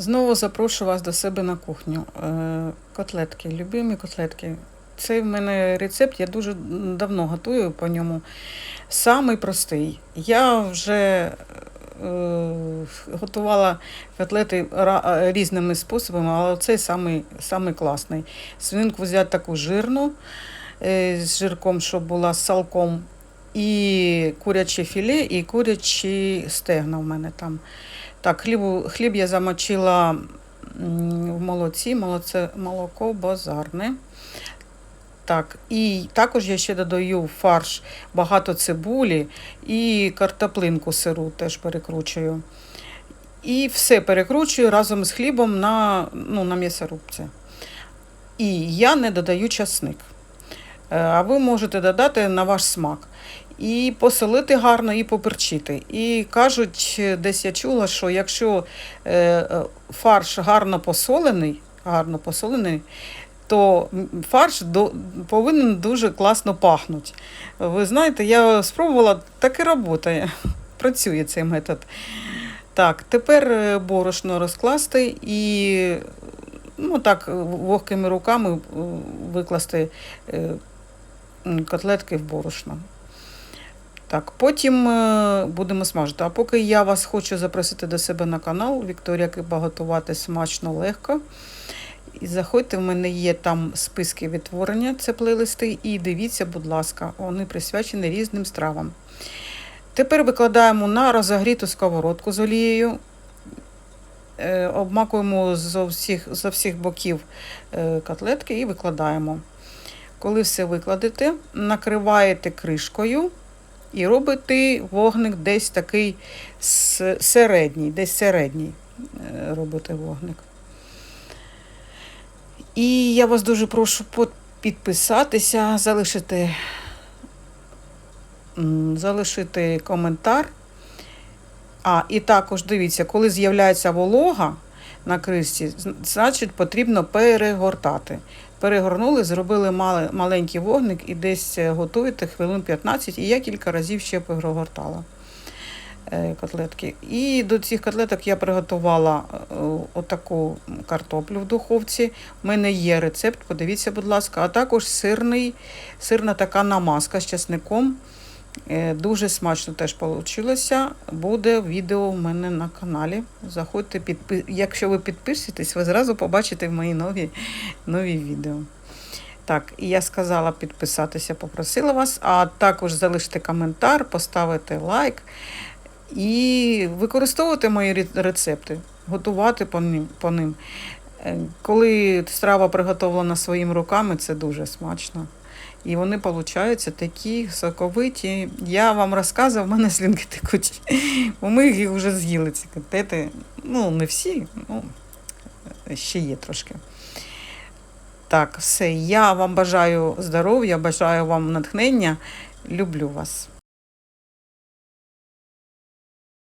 Знову запрошую вас до себе на кухню. Е, Котлетки, любимі котлетки. Це в мене рецепт, я дуже давно готую по ньому. Самий простий. Я вже е, готувала котлети різними способами, але цей самий, самий класний. Свининку взяти таку жирну, е, з жирком, щоб була з салком, і куряче філе, і курячі стегна в мене там. Так, хлібу, хліб я замочила в молоці, молоце, молоко базарне. Так, і також я ще додаю фарш багато цибулі і картоплинку сиру теж перекручую. І все перекручую разом з хлібом на, ну, на м'ясорубці. І я не додаю часник. Е, А ви можете додати на ваш смак. І посолити гарно, і поперчити. І кажуть, е, десь я чула, що якщо е, е, фарш гарно посолений, гарно посолений, то фарш до, повинен дуже класно пахнути. Ви знаєте, я спробувала, так і працює. Працює цей метод. Так, тепер е, борошно розкласти і ну, так, вогкими руками е, викласти е, котлетки в борошно. Так, потім е, будемо смажити. А поки я вас хочу запросити до себе на канал Вікторія Киба готувати смачно легко. І заходьте, в мене є там списки відтворення, це плейлисти, і дивіться, будь ласка, вони присвячені різним стравам. Тепер викладаємо на розогріту сковородку з олією, е, обмакуємо з всіх, з всіх боків е, котлетки і викладаємо. Коли все викладете, накриваєте кришкою і робите вогник десь такий середній, десь середній е, робите вогник. І я вас дуже прошу підписатися, залишити, залишити коментар. А, і також дивіться, коли з'являється волога на кришці, значить потрібно перегортати. Перегорнули, зробили маленький вогник і десь е, готуєте хвилин 15, і я кілька разів ще перегортала е, котлетки. І до цих котлеток я приготувала е, отаку картоплю в духовці. У мене є рецепт, подивіться, будь ласка, а також сирний, сирна така намазка з часником. Е, Дуже смачно теж вийшло. Буде відео в мене на каналі. Заходьте, підпи... якщо ви підпишетесь, ви зразу побачите мої нові, нові відео. Так, і я сказала підписатися, попросила вас, а також залишити коментар, поставити лайк і використовувати мої рецепти, готувати по ним. По ним. Е, Коли страва приготовлена своїми руками, це дуже смачно. І вони получаються такі соковиті. Я вам розказував, в мене слінки текуть. Бо ми їх вже з'їли, ці котлети. Ну, не всі, ну, ще є трошки. Так, все. Я вам бажаю здоров'я, бажаю вам натхнення. Люблю вас.